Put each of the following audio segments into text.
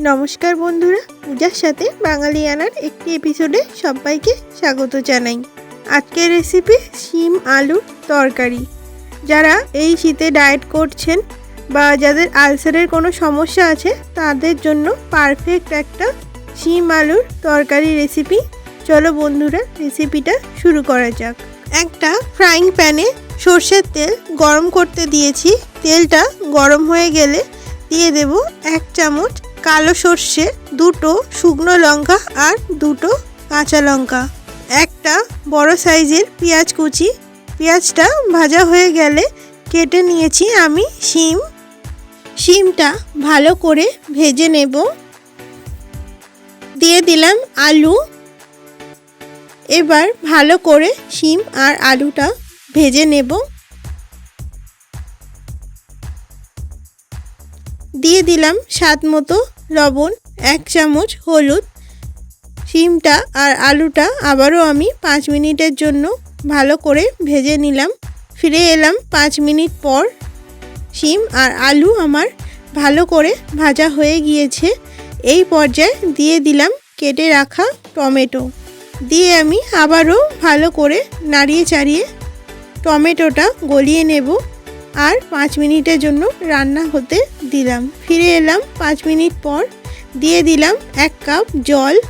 নমস্কার বন্ধুরা, পূজার সাথে বাঙালিয়ানার একটি এপিসোডে সবাইকে স্বাগত জানাই। আজকের রেসিপি শিম আলু তরকারি। যারা এই শীতে ডায়েট করছেন বা যাদের আলসারের কোনো সমস্যা আছে, তাদের জন্য পারফেক্ট একটা শিম আলুর তরকারি রেসিপি চলো বন্ধুরা রেসিপিটা শুরু করা যাক। একটা ফ্রাইং প্যানে সর্ষের তেল গরম করতে দিয়েছি। তেলটা গরম হয়ে গেলে দিয়ে দেব এক চামচ কালো সর্ষে, দুটো শুকনো লঙ্কা আর দুটো কাঁচা লঙ্কা। একটা বড় সাইজের পেঁয়াজ কুচি। পেঁয়াজটা ভাজা হয়ে গেলে কেটে নিয়েছি আমি শিম। শিমটা ভালো করে ভেজে নেব। দিয়ে দিলাম আলু। এবার ভালো করে শিম আর আলুটা ভেজে নেব। দিয়ে দিলাম স্বাদ মতো লবণ, এক চামচ হলুদ, শিমটা আর আলুটা আবারও আমি পাঁচ মিনিটের জন্য ভালো করে ভেজে নিলাম। ফিরে এলাম পাঁচ মিনিট পর। শিম আর আলু আমার ভালো করে ভাজা হয়ে গিয়েছে। এই পর্যায়ে দিয়ে দিলাম কেটে রাখা টমেটো। দিয়ে আমি আবারও ভালো করে নাড়িয়ে চাড়িয়ে টমেটোটা গলিয়ে নেব। আর পাঁচ মিনিটের জন্য রান্না হতে দিলাম। ফিরে এলাম পাঁচ মিনিট পর। দিয়ে দিলাম এক কাপ জল।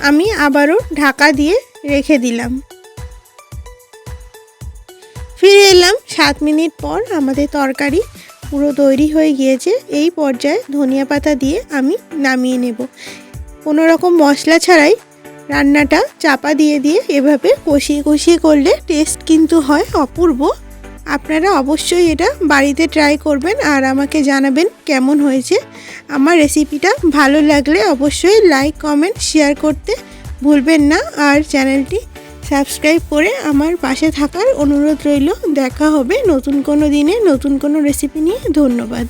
আমি আবারও ঢাকা দিয়ে রেখে দিলাম। ফিরে এলাম সাত মিনিট পর। আমাদের তরকারি পুরো তৈরি হয়ে গিয়েছে। এই পর্যায়ে ধনিয়া পাতা দিয়ে আমি নামিয়ে নেব। কোনো রকম মশলা ছাড়াই রান্নাটা চাপা দিয়ে দিয়ে এভাবে কষিয়ে কষিয়ে করলে টেস্ট কিন্তু হয় অপূর্ব। আপনারা অবশ্যই এটা বাড়িতে ট্রাই করবেন আর আমাকে জানাবেন কেমন হয়েছে। আমার রেসিপিটা ভালো লাগলে অবশ্যই লাইক কমেন্ট শেয়ার করতে ভুলবেন না। আর চ্যানেলটি সাবস্ক্রাইব করে আমার পাশে থাকার অনুরোধ রইল। দেখা হবে নতুন কোনো দিনে নতুন কোনো রেসিপি নিয়ে। ধন্যবাদ।